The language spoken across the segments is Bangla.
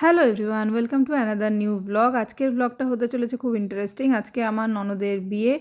Hello everyone, welcome to another new blog. আজকের ব্লগটা হতে চলেছে খুব ইন্টারেস্টিং। আজকে আমার ননদের বিয়ে।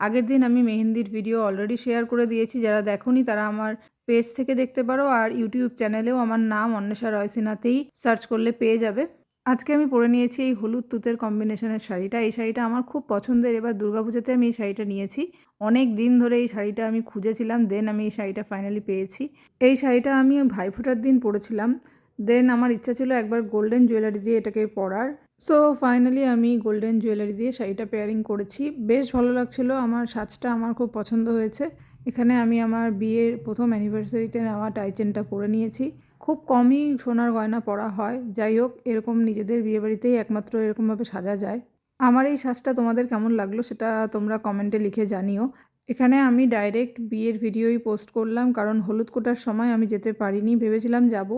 আগের দিন আমি মেহেন্দির ভিডিও অলরেডি শেয়ার করে দিয়েছি। যারা দেখোনি, তারা আমার পেজ থেকে দেখতে পারো। আর ইউটিউব চ্যানেলেও আমার নাম অন্বেষা রয়সিনাতেই সার্চ করলে পেয়ে যাবে। আজকে আমি পরে নিয়েছি এই হলুদ তুতের কম্বিনেশনের শাড়িটা। এই শাড়িটা আমার খুব পছন্দের। এবার দুর্গাপুজোতে আমি এই শাড়িটা নিয়েছি। অনেক দিন ধরে এই শাড়িটা আমি খুঁজেছিলাম দেন আমি এই শাড়িটা ফাইনালি পেয়েছি। এই শাড়িটা আমি ভাইফোঁটার দিন পরেছিলাম। দেন আমার ইচ্ছা ছিল একবার গোল্ডেন জুয়েলারি দিয়ে এটাকে পরার। সো ফাইনালি আমি গোল্ডেন জুয়েলারি দিয়ে শাড়িটা পেয়ারিং করেছি। বেশ ভালো লাগছিল, আমার সাজটা আমার খুব পছন্দ হয়েছে। এখানে আমি আমার বিয়ের প্রথম অ্যানিভার্সারিতে নেওয়া টাইচেনটা পরে নিয়েছি। খুব কমই সোনার গয়না পরা হয়। যাই হোক, এরকম নিজেদের বিয়েবাড়িতেই একমাত্র এরকমভাবে সাজা যায়। আমার এই সাজটা তোমাদের কেমন লাগল সেটা তোমরা কমেন্টে লিখে জানিও। এখানে আমি ডাইরেক্ট বিয়ের ভিডিওই পোস্ট করলাম, কারণ হলুদ কোটার সময় আমি যেতে পারিনি, ভেবেছিলাম যাব।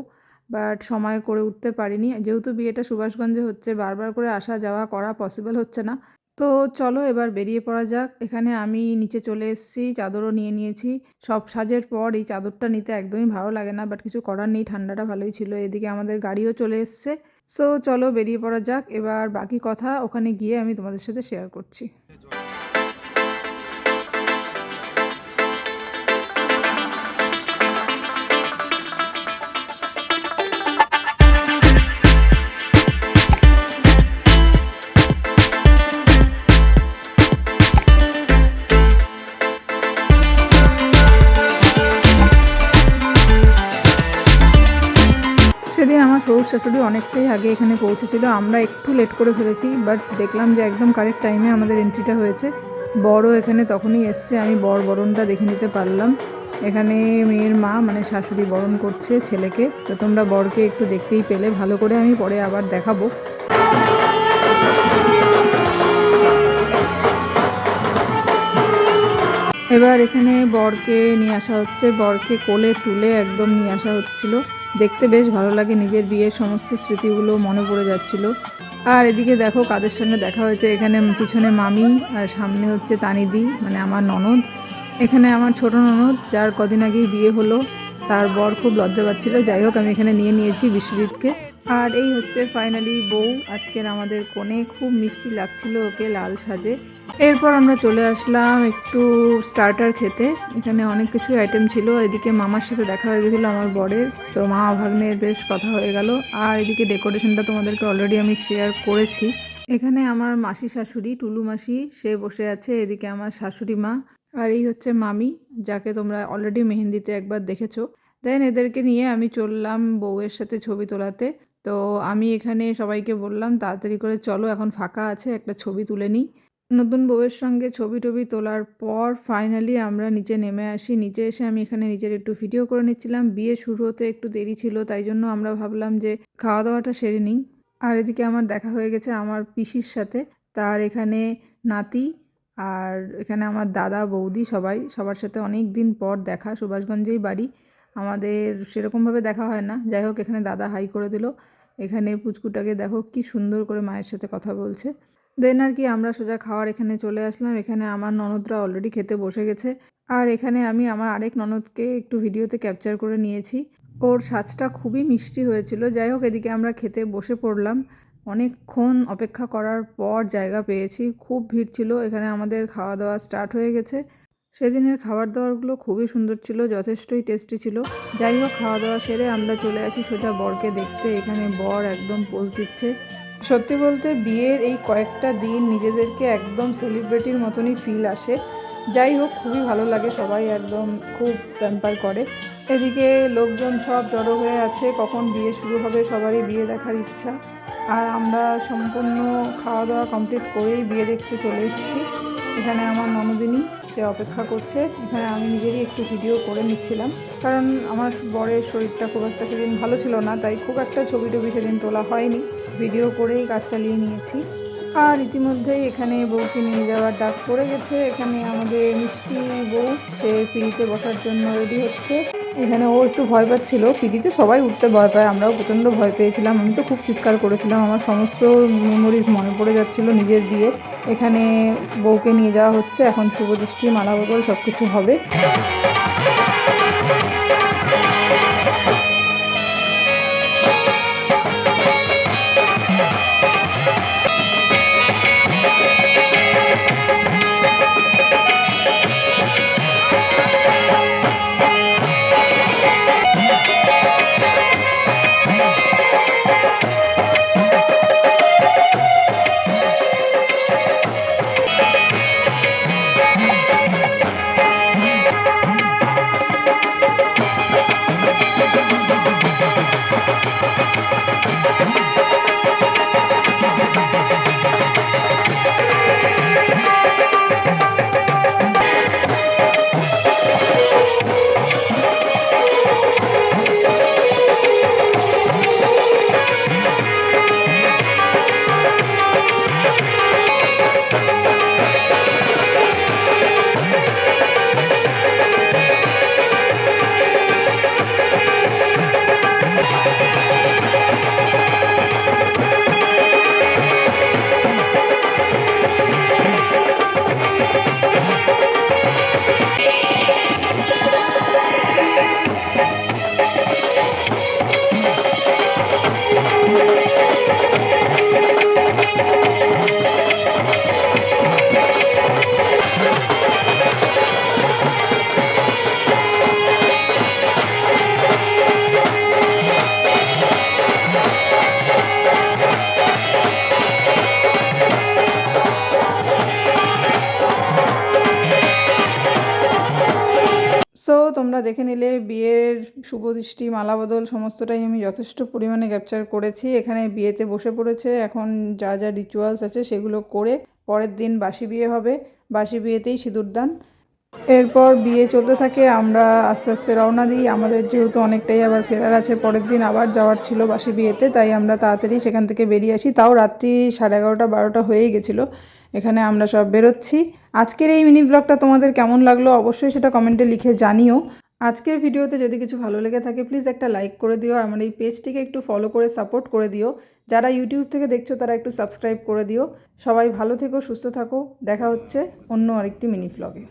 বাট সময় করে উঠতে পারিনি। যেহেতু বিয়েটা সুভাষগঞ্জে হচ্ছে, বারবার করে আসা যাওয়া করা পসিবল হচ্ছে না। তো চলো এবার বেরিয়ে পড়া যাক। এখানে আমি নিচে চলে এসেছি, চাদরও নিয়ে নিয়েছি। সব সাজের পর এই চাদরটা নিতে একদমই ভালো লাগে না বাট কিছু করার নেই, ঠান্ডাটা ভালোই ছিল। এদিকে আমাদের গাড়িও চলে এসছে। সো চলো বেরিয়ে পড়া যাক। এবার বাকি কথা ওখানে গিয়ে আমি তোমাদের সাথে শেয়ার করছি। সেদিন আমার শ্বশুর শাশুড়ি অনেকটাই আগে এখানে পৌঁছেছিল। আমরা একটু লেট করে ফেলেছি বাট দেখলাম যে একদম কারেক্ট টাইমে আমাদের এন্ট্রিটা হয়েছে। বড় এখানে তখনই এসছে, আমি বর বরণটা দেখে নিতে পারলাম। এখানে মেয়ের মা মানে শাশুড়ি বরণ করছে ছেলেকে। তো তোমরা বরকে একটু দেখতেই পেলে। ভালো করে আমি পরে আবার দেখাবো। এবার এখানে বরকে নিয়ে আসা হচ্ছে। বরকে কোলে তুলে একদম নিয়ে আসা হচ্ছিল। দেখতে বেশ ভালো লাগে নিজের বিয়ের সমস্ত স্মৃতিগুলো মনে পড়ে যাচ্ছিল। আর এদিকে দেখো কাদের সঙ্গে দেখা হয়েছে। এখানে পিছনে মামি আর সামনে হচ্ছে তানিদি মানে আমার ননদ। এখানে আমার ছোট ননদ, যার কদিন আগেই বিয়ে হলো। তার বর খুব লজ্জা পাচ্ছিল। যাই হোক, আমি এখানে নিয়ে নিয়েছি বিশ্বজিৎকে। আর এই হচ্ছে ফাইনালি বউ। আজকের আমাদের কোণে খুব মিষ্টি লাগছিল ওকে লাল সাজে। এরপর আমরা চলে আসলাম একটু স্টার্টার খেতে। এখানে অনেক কিছু আইটেম ছিল। এদিকে মামার সাথে দেখা হয়ে গেছিল আমার বরের। তো মা ভাগ্নের বেশ কথা হয়ে গেল। আর এদিকে ডেকোরেশনটা তোমাদেরকে অলরেডি আমি শেয়ার করেছি। এখানে আমার মাসি শাশুড়ি, টুলু মাসি, সে বসে আছে। এদিকে আমার শাশুড়ি মা। আর এই হচ্ছে মামি, যাকে তোমরা অলরেডি মেহেন্দিতে একবার দেখেছ। দেন এদেরকে নিয়ে আমি চললাম বউয়ের সাথে ছবি তোলাতে। তো আমি এখানে সবাইকে বললাম, তাড়াতাড়ি করে চলো, এখন ফাঁকা আছে, একটা ছবি তুলে নিই। নতুন বউয়ের সঙ্গে ছবি টবি তোলার পর ফাইনালি আমরা নিচে নেমে আসি। নিচে এসে আমি এখানে নিজের একটু ভিডিও করে নিচ্ছিলাম। বিয়ে শুরু হতে একটু দেরি ছিল, তাই জন্য আমরা ভাবলাম যে খাওয়া দাওয়াটা সেরে নিই। আর এদিকে আমার দেখা হয়ে গেছে আমার পিসির সাথে। তার এখানে নাতি আর এখানে আমার দাদা, বৌদি সবাই। সবার সাথে অনেক দিন পর দেখা, সুভাষগঞ্জেই বাড়ি। আমাদের সেরকমভাবে দেখা হয় না। যাই হোক, এখানে দাদা হাই করে দিল। এখানে পুচকুটাকে দেখো কি সুন্দর করে মায়ের সাথে কথা বলছে। দেন আর কি আমরা সোজা খাওয়ার এখানে চলে আসলাম। এখানে আমার ননদরা অলরেডি খেতে বসে গেছে। আর এখানে আমি আমার আরেক ননদকে একটু ভিডিওতে ক্যাপচার করে নিয়েছি। ওর সাজটা খুবই মিষ্টি হয়েছিল। যাই হোক, এদিকে আমরা খেতে বসে পড়লাম। অনেকক্ষণ অপেক্ষা করার পর জায়গা পেয়েছি। খুব ভিড় ছিল। এখানে আমাদের খাওয়া দাওয়া স্টার্ট হয়ে গেছে। সেদিনের খাবার দাবারগুলো খুবই সুন্দর ছিল, যথেষ্টই টেস্টি ছিল। যাই হোক খাওয়া দাওয়া সেরে আমরা চলে আসি সোজা বরকে দেখতে। এখানে বর একদম পোজ দিচ্ছে। সত্যি বলতে বিয়ের এই কয়েকটা দিন নিজেদেরকে একদম সেলিব্রিটির মতনই ফিল আসে। যাই হোক, খুবই ভালো লাগে, সবাই একদম খুব প্যাম্পার করে। এদিকে লোকজন সব জড়ো হয়ে আছে, কখন বিয়ে শুরু হবে সবারই বিয়ে দেখার ইচ্ছা। আর আমরা সম্পূর্ণ খাওয়া দাওয়া কমপ্লিট করেই বিয়ে দেখতে চলে এসেছি। এখানে আমার ননদিনী, সে অপেক্ষা করছে। এখানে আমি নিজেরই একটু ভিডিও করে নিচ্ছিলাম। কারণ আমার বরের শরীরটা খুব একটা সেদিন ভালো ছিল না, তাই খুব একটা ছবি টবি সেদিন তোলা হয়নি। ভিডিও করেই কাজ চালিয়ে নিয়েছি। আর ইতিমধ্যেই এখানে বউকে নিয়ে যাওয়ার ডাক পড়ে গেছে। এখানে আমাদের মিষ্টি বউ, সে পিড়িতে বসার জন্য রেডি হচ্ছে। এখানে ও একটু ভয় পাচ্ছিল। পিড়িতে সবাই উঠতে ভয় পায়। আমরাও প্রচণ্ড ভয় পেয়েছিলাম। আমি তো খুব চিৎকার করেছিলাম। আমার সমস্ত মেমোরিজ মনে পড়ে যাচ্ছিল নিজের বিয়ের এখানে বউকে নিয়ে যাওয়া হচ্ছে। এখন শুভদৃষ্টি মালা বদল সব কিছু হবে। তোমরা দেখে নিলে, বিয়ের শুভদৃষ্টি, মালাবদল সমস্তটাই আমি যথেষ্ট পরিমাণে ক্যাপচার করেছি। এখানে বিয়েতে বসে পড়েছে, এখন যা যা রিচুয়ালস আছে সেগুলো করে পরের দিন বাসি বিয়ে হবে। বাসি বিয়েতেই সিঁদুরদান এরপর বিয়ে চলতে থাকে, আমরা আস্তে আস্তে রওনা দিই। আমাদের যেহেতু অনেকটাই আবার ফেরার আছে, পরের দিন আবার যাওয়ার ছিল বাসি বিয়েতে, তাই আমরা তাড়াতাড়ি সেখান থেকে বেরিয়ে আসি। তাও রাত্রি সাড়ে এগারোটা, বারোটা হয়েই গেছিল। এখানে আমরা সব বেরোচ্ছি। আজকের এই মিনি ব্লগটা তোমাদের কেমন লাগল অবশ্যই সেটা কমেন্টে লিখে জানিও। আজকের ভিডিওতে যদি কিছু ভালো লেগে থাকে প্লিজ একটা লাইক করে দিও আর আমার এই পেজটিকে একটু ফলো করে সাপোর্ট করে দিও। যারা ইউটিউব থেকে দেখছ, তারা একটু সাবস্ক্রাইব করে দিও। সবাই ভালো থেকো, সুস্থ থাকো। দেখা হচ্ছে অন্য আরেকটি মিনি ব্লগে